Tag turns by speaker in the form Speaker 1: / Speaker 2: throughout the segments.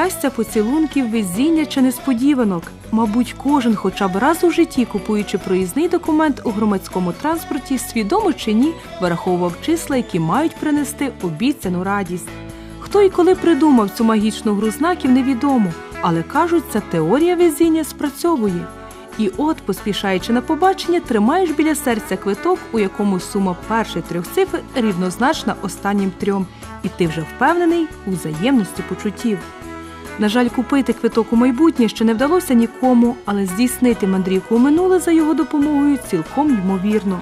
Speaker 1: щастя, поцілунків, везіння чи несподіванок. Мабуть, кожен хоча б раз у житті, купуючи проїзний документ у громадському транспорті, свідомо чи ні, вираховував числа, які мають принести обіцяну радість. Хто і коли придумав цю магічну гру знаків, невідомо, але кажуть, ця теорія везіння спрацьовує. І от, поспішаючи на побачення, тримаєш біля серця квиток, у якому сума перших трьох цифр рівнозначна останнім трьом, і ти вже впевнений у взаємності почуттів. На жаль, купити квиток у майбутнє ще не вдалося нікому, але здійснити мандрівку у минуле за його допомогою цілком ймовірно.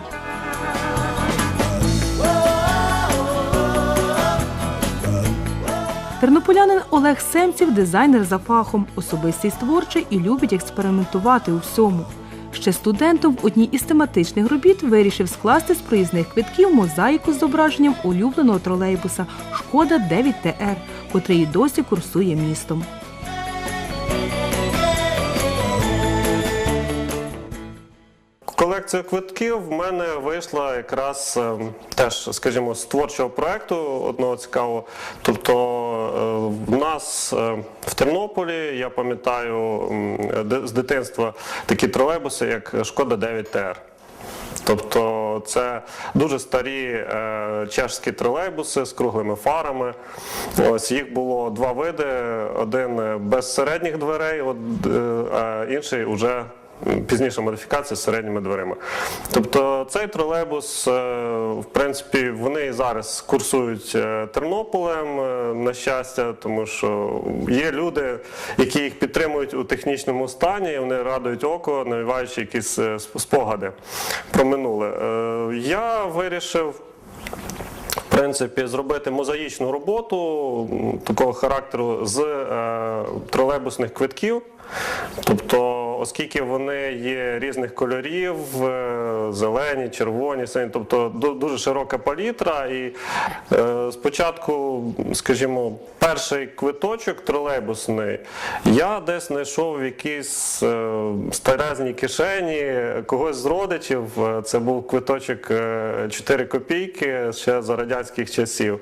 Speaker 1: Тернополянин Олег Семців дизайнер за фахом, особистість творча і любить експериментувати у всьому. Ще студентом в одній із тематичних робіт вирішив скласти з проїзних квитків мозаїку з зображенням улюбленого тролейбуса Шкода 9 ТР, котрий і досі курсує містом.
Speaker 2: Колекція квитків в мене вийшла якраз е, теж, скажімо, з творчого проекту одного цікавого. Тобто е, в нас е, в Тернополі, я пам'ятаю з дитинства такі тролейбуси, як Шкода 9 ТР. Тобто це дуже старі е, чешські тролейбуси з круглими фарами. Ось їх було два види: один без середніх дверей, е, а інший уже пізніша модифікація з середніми дверима. Тобто цей тролейбус, е, в принципі, вони і зараз курсують е, Тернополем, е, на щастя, тому що є люди, які їх підтримують у технічному стані, і вони радують око, навіваючи якісь спогади про минуле. Я вирішив в принципі, зробити мозаїчну роботу такого характеру з е, тролейбусних квитків. Тобто, оскільки вони є різних кольорів, е, зелені, червоні, сині, тобто дуже широка палітра. І е, спочатку, скажімо, перший квиточок тролейбусний я десь знайшов в якійсь е, старезній кишені когось з родичів. Це був квиточок е, 4 копійки ще за радянських часів.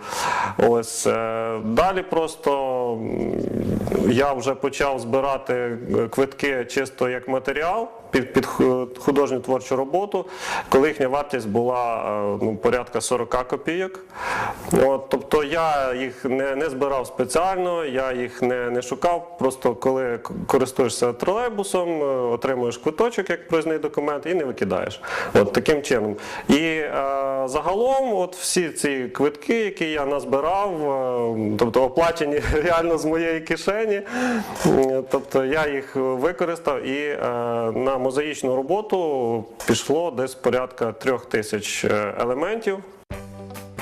Speaker 2: Ось далі просто я вже почав збирати е, квитки чисто як матеріал під, під художню творчу роботу, коли їхня вартість була е, ну, порядка 40 копійок. От, тобто я їх не, не збирав спеціально, я їх не, не шукав. Просто коли користуєшся тролейбусом, е, отримуєш квиточок як проїзний документ і не викидаєш. От таким чином. І е, загалом, от всі ці квитки, які я назбирав, тобто оплачені реально з моєї кишені. Тобто я їх використав і е, на мозаїчну роботу пішло десь порядка трьох тисяч е, елементів.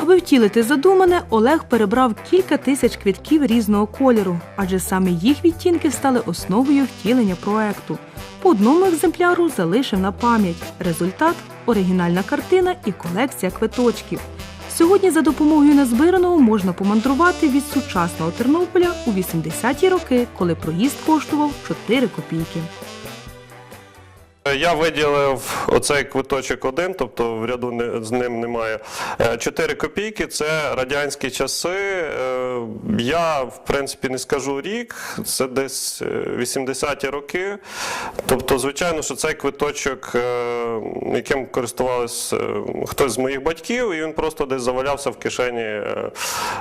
Speaker 1: Аби втілити задумане, Олег перебрав кілька тисяч квітків різного кольору, адже саме їх відтінки стали основою втілення проекту. По одному екземпляру залишив на пам'ять. Результат оригінальна картина і колекція квиточків. Сьогодні за допомогою назбираного можна помандрувати від сучасного Тернополя у 80-ті роки, коли проїзд коштував 4 копійки.
Speaker 2: Я виділив оцей квиточок один, тобто в ряду з ним немає. 4 копійки це радянські часи. Е, Я, в принципі, не скажу рік, це десь е, 80-ті роки. Тобто, звичайно, що цей квиточок, е, яким користувався хтось з моїх батьків, і він просто десь завалявся в кишені е,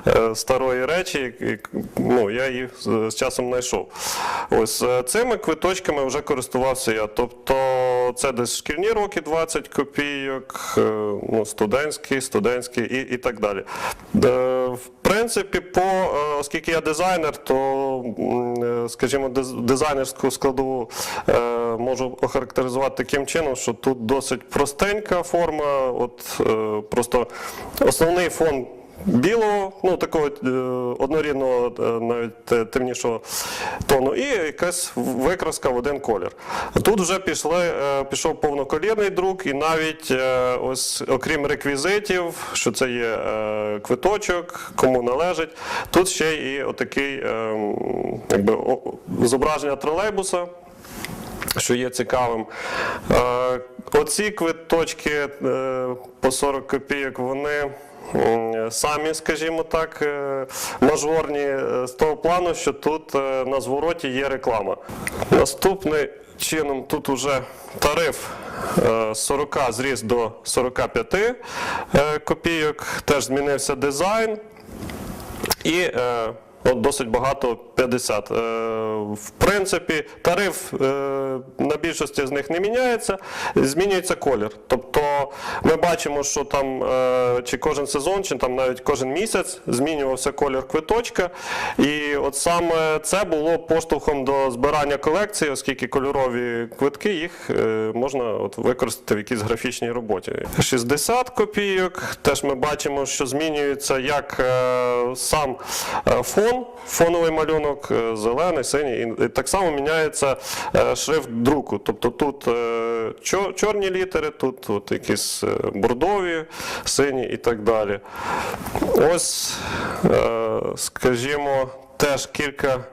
Speaker 2: е, старої речі. Ну, я її з- часом знайшов. Ось е, цими квиточками вже користувався я. Тобто це десь шкільні роки 20 копійок, е, ну, студентські, студентські і, і так далі. Е, В принципі, по, е, оскільки я дизайнер, то, скажімо, дизайнерську складову можу охарактеризувати таким чином, що тут досить простенька форма, от просто основний фон білого, ну такого е, однорідного, е, навіть темнішого тону, і якась викраска в один колір. Тут вже пішли, е, пішов повноколірний друк, і навіть е, ось окрім реквізитів, що це є е, квиточок, кому належить, тут ще і отакий е, якби, зображення тролейбуса що є цікавим. Е, Оці квиточки е, по 40 копійок, вони самі, скажімо так, е, мажорні е, з того плану, що тут е, на звороті є реклама. Наступний чином тут вже тариф е, з 40 зріс до 45 е, копійок, теж змінився дизайн. І от досить багато 50. Е, в принципі, тариф е, на більшості з них не міняється, змінюється колір. Тобто ми бачимо, що там е, чи кожен сезон, чи там навіть кожен місяць змінювався колір квиточка. І от саме це було поштовхом до збирання колекції, оскільки кольорові квитки їх можна от використати в якійсь графічній роботі. 60 копійок. Теж ми бачимо, що змінюється як сам е, фон, фоновий малюнок, е, зелений, синій, і, так само міняється е, шрифт друку. Тобто тут е, чорні літери, тут от якісь бордові, сині і так далі. Ось, скажімо. Теж кілька.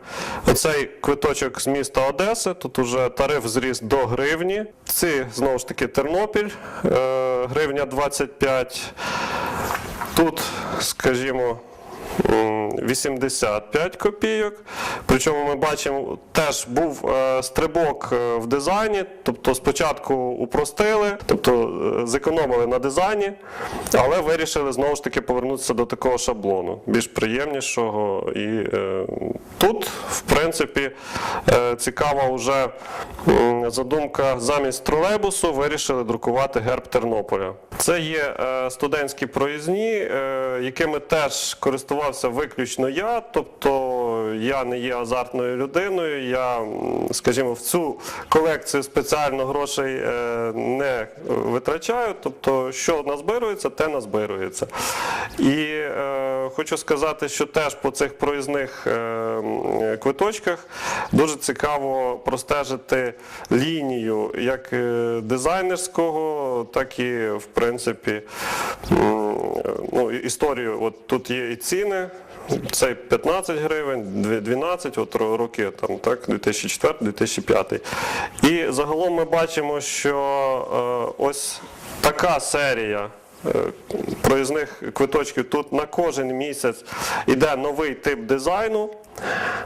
Speaker 2: Оцей квиточок з міста Одеси. Тут уже тариф зріс до гривні. Ці знову ж таки Тернопіль, гривня 25. Тут, скажімо, 85 копійок. Причому ми бачимо, теж був е, стрибок е, в дизайні. Тобто спочатку упростили, тобто е, зекономили на дизайні, але вирішили знову ж таки повернутися до такого шаблону, більш приємнішого. І тут, в принципі, цікава вже задумка замість тролейбусу вирішили друкувати герб Тернополя. Це є студентські проїзні, якими теж користувався виключно я. Тобто я не є азартною людиною. Я, скажімо, в цю колекцію спеціально грошей е, не витрачаю. Тобто, що назбирується, те назбирується. І е, хочу сказати, що теж по цих проїзних е, квиточках дуже цікаво простежити лінію як е, дизайнерського, так і в принципі ну, історію. От тут є і ціни. Цей 15 гривень, 12, от ро- роки там, так, 2004-2005. І загалом ми бачимо, що е, ось така серія е, проїзних квиточків тут на кожен місяць іде новий тип дизайну.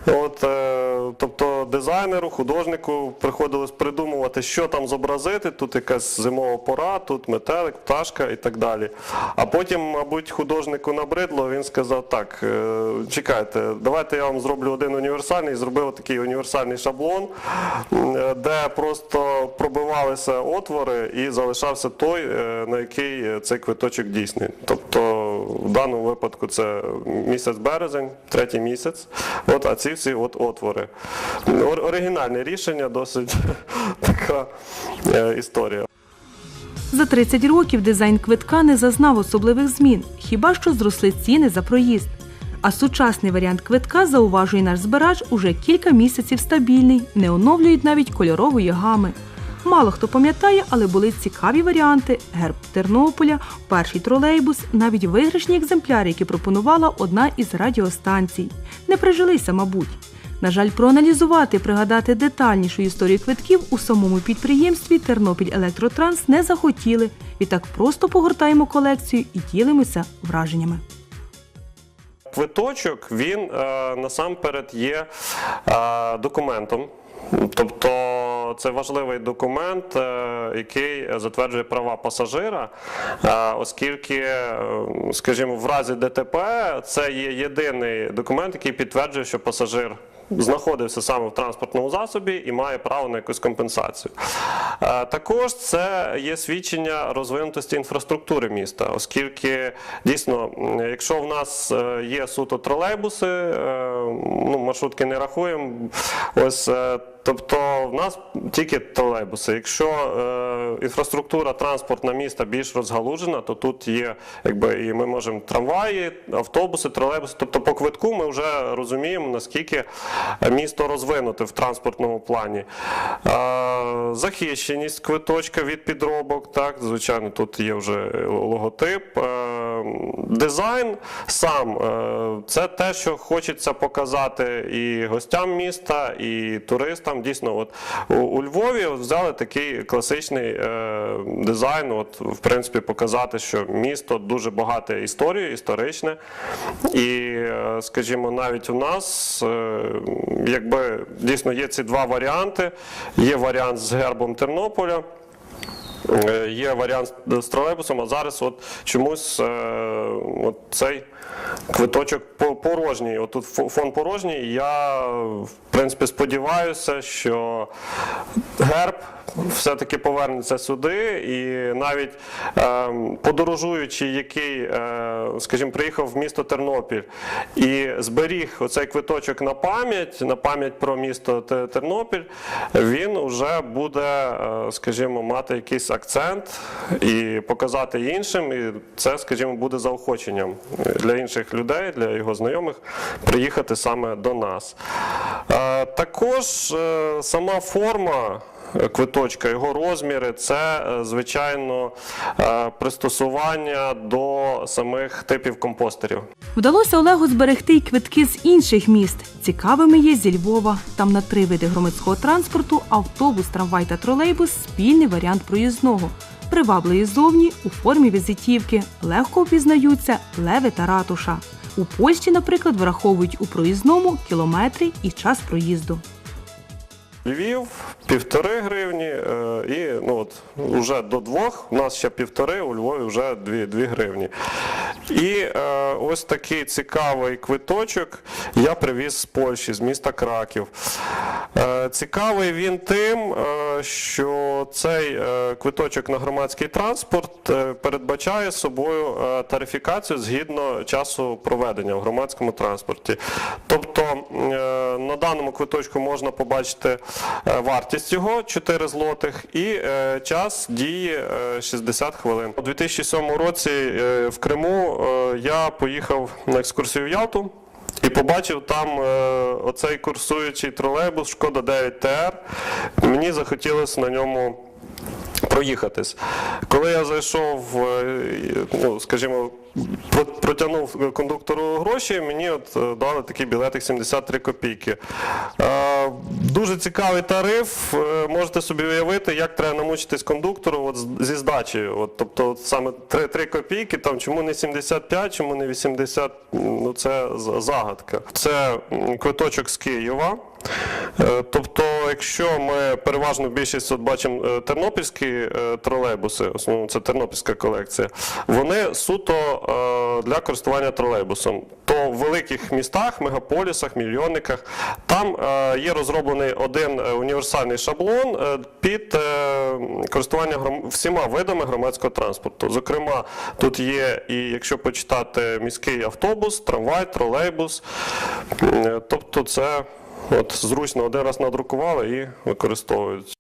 Speaker 2: От, е, тобто дизайнеру, художнику приходилось придумувати, що там зобразити. Тут якась зимова пора, тут метелик, пташка і так далі. А потім, мабуть, художнику набридло, він сказав: так, е, чекайте, давайте я вам зроблю один універсальний, зробив такий універсальний шаблон, е, де просто пробивалися отвори і залишався той, на який цей квиточок дійсний. Тобто в даному випадку це місяць березень, третій місяць. От, а ці всі от отвори. Ор- оригінальне рішення, досить така е, історія.
Speaker 1: За 30 років дизайн квитка не зазнав особливих змін, хіба що зросли ціни за проїзд. А сучасний варіант квитка, зауважує наш збирач, уже кілька місяців стабільний, не оновлюють навіть кольорової гами. Мало хто пам'ятає, але були цікаві варіанти: герб Тернополя, перший тролейбус, навіть виграшні екземпляри, які пропонувала одна із радіостанцій. Не прижилися, мабуть. На жаль, проаналізувати пригадати детальнішу історію квитків у самому підприємстві Тернопіль Електротранс не захотіли. Відтак просто погортаємо колекцію і ділимося враженнями.
Speaker 2: Квиточок він е, насамперед є е, документом. Тобто це важливий документ, е, який затверджує права пасажира, е, оскільки, е, скажімо, в разі ДТП це є єдиний документ, який підтверджує, що пасажир знаходився саме в транспортному засобі і має право на якусь компенсацію. Також це є свідчення розвинутості інфраструктури міста, оскільки дійсно, якщо в нас є суто тролейбуси, ну, маршрутки не рахуємо. Ось Тобто в нас тільки тролейбуси. Якщо е, інфраструктура транспортна міста більш розгалужена, то тут є, якби і ми можемо трамваї, автобуси, тролейбуси. Тобто по квитку ми вже розуміємо, наскільки місто розвинуте в транспортному плані. Е, захищеність квиточка від підробок, так, звичайно, тут є вже логотип. Дизайн сам е, це те, що хочеться показати і гостям міста, і туристам. Дійсно, от у, Львові от взяли такий класичний е, дизайн. От, в принципі, показати, що місто дуже багате історією, історичне. І, е, скажімо, навіть у нас якби дійсно є ці два варіанти. Є варіант з гербом Тернополя. Е, Є варіант з тролейбусом, а зараз от чомусь е, от цей квиточок порожній. От тут фон порожній. Я в принципі сподіваюся, що герб все-таки повернеться сюди, і навіть е, подорожуючий, який, скажімо, приїхав в місто Тернопіль і зберіг оцей квиточок на пам'ять, на пам'ять про місто Тернопіль, він вже буде, скажімо, мати якийсь акцент і показати іншим. І це, скажімо, буде заохоченням для інших людей, для його знайомих приїхати саме до нас. Е, Також е, сама форма квиточка, його розміри це, е, звичайно, е, пристосування до самих типів компостерів.
Speaker 1: Вдалося Олегу зберегти й квитки з інших міст. Цікавими є зі Львова. Там на три види громадського транспорту автобус, трамвай та тролейбус спільний варіант проїзного. Привабливі зовні у формі візитівки, легко впізнаються леви та ратуша. У Польщі, наприклад, враховують у проїзному кілометри і час проїзду.
Speaker 2: Львів півтори гривні, е, і ну от вже до двох. У нас ще півтори, у Львові вже дві, дві гривні. І е, ось такий цікавий квиточок я привіз з Польщі, з міста Краків. Е, цікавий він тим, е, що цей е, квиточок на громадський транспорт е, передбачає собою е, тарифікацію згідно часу проведення в громадському транспорті. Тобто е, на даному квиточку можна побачити е, вартість його 4 злотих і е, час дії е, 60 хвилин. У 2007 році е, в Криму я поїхав на екскурсію в Ялту. І побачив там е, оцей курсуючий тролейбус Шкода 9 ТР. Мені захотілося на ньому проїхатись. Коли я зайшов, е, ну, скажімо, протягнув кондуктору гроші, мені от е, дали такий білетик 73 копійки. Е, Дуже цікавий тариф. Е, Можете собі уявити, як треба намучитись кондуктору от зі здачею. От, тобто от саме 3, 3 копійки, там, чому не 75, чому не 80, ну це загадка. Це квиточок з Києва. Е, Тобто, якщо ми переважно більшість от бачимо е, тернопільські е, тролейбуси, основно це тернопільська колекція, вони суто для користування тролейбусом. То в великих містах, мегаполісах, мільйонниках там є розроблений один універсальний шаблон під користування всіма видами громадського транспорту. Зокрема, тут є і якщо почитати міський автобус, трамвай, тролейбус, тобто це. От зручно один раз надрукували і використовують.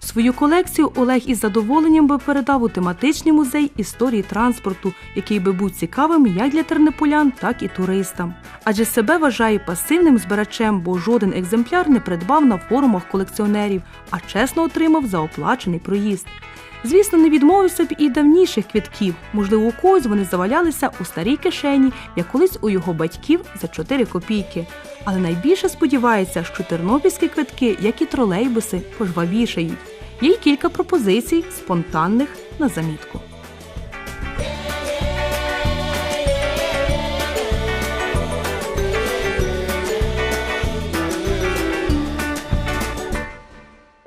Speaker 1: Свою колекцію Олег із задоволенням би передав у тематичний музей історії транспорту, який би був цікавим як для тернополян, так і туристам. Адже себе вважає пасивним збирачем, бо жоден екземпляр не придбав на форумах колекціонерів, а чесно отримав за оплачений проїзд. Звісно, не відмовився б і давніших квитків. Можливо, у когось вони завалялися у старій кишені, як колись у його батьків за 4 копійки. Але найбільше сподівається, що тернопільські квитки, як і тролейбуси, пожвавішають. Є й кілька пропозицій, спонтанних на замітку.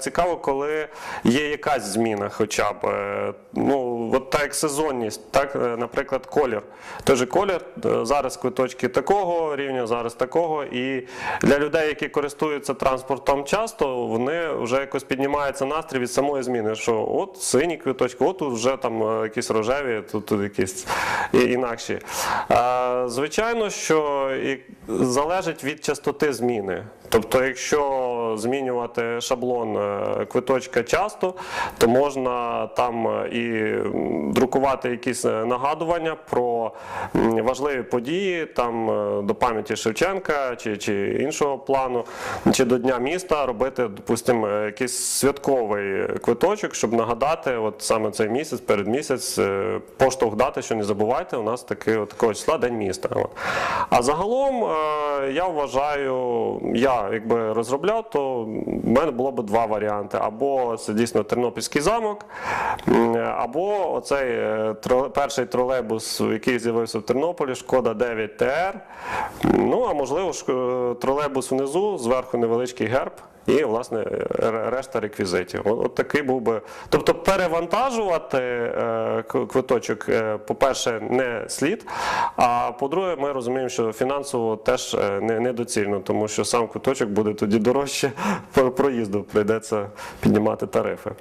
Speaker 2: Цікаво, коли є якась зміна, хоча б е, ну от так як сезонність, так, е, наприклад, колір. Той же колір е, зараз квиточки такого рівня, зараз такого. І для людей, які користуються транспортом часто, вони вже якось піднімається настрій від самої зміни. Що от сині квиточки, от тут вже там е, якісь рожеві, тут, тут якісь інакші. Звичайно, що залежить від частоти зміни. Тобто, якщо змінювати шаблон е, квиточка часто, то можна там е, і друкувати якісь е, нагадування про важливі події там до пам'яті Шевченка чи, чи іншого плану, чи до Дня міста робити, допустимо, якийсь святковий квиточок, щоб нагадати, от саме цей місяць, перед місяць, поштовх дати, що не забувайте, у нас такий от такого числа День міста. А загалом я вважаю, я якби розробляв, то в мене було б два варіанти: або це дійсно Тернопільський замок, або оцей е, перший тролейбус, який з'явився в Тернополі, шкода 9 ТР. Ну а можливо, е, тролейбус внизу, зверху невеличкий герб. І, власне, решта реквізитів. От, такий був би. Тобто перевантажувати е, квиточок, е, по-перше, не слід. А по-друге, ми розуміємо, що фінансово теж е, не, недоцільно, тому що сам квиточок буде тоді дорожче проїзду, прийдеться піднімати тарифи.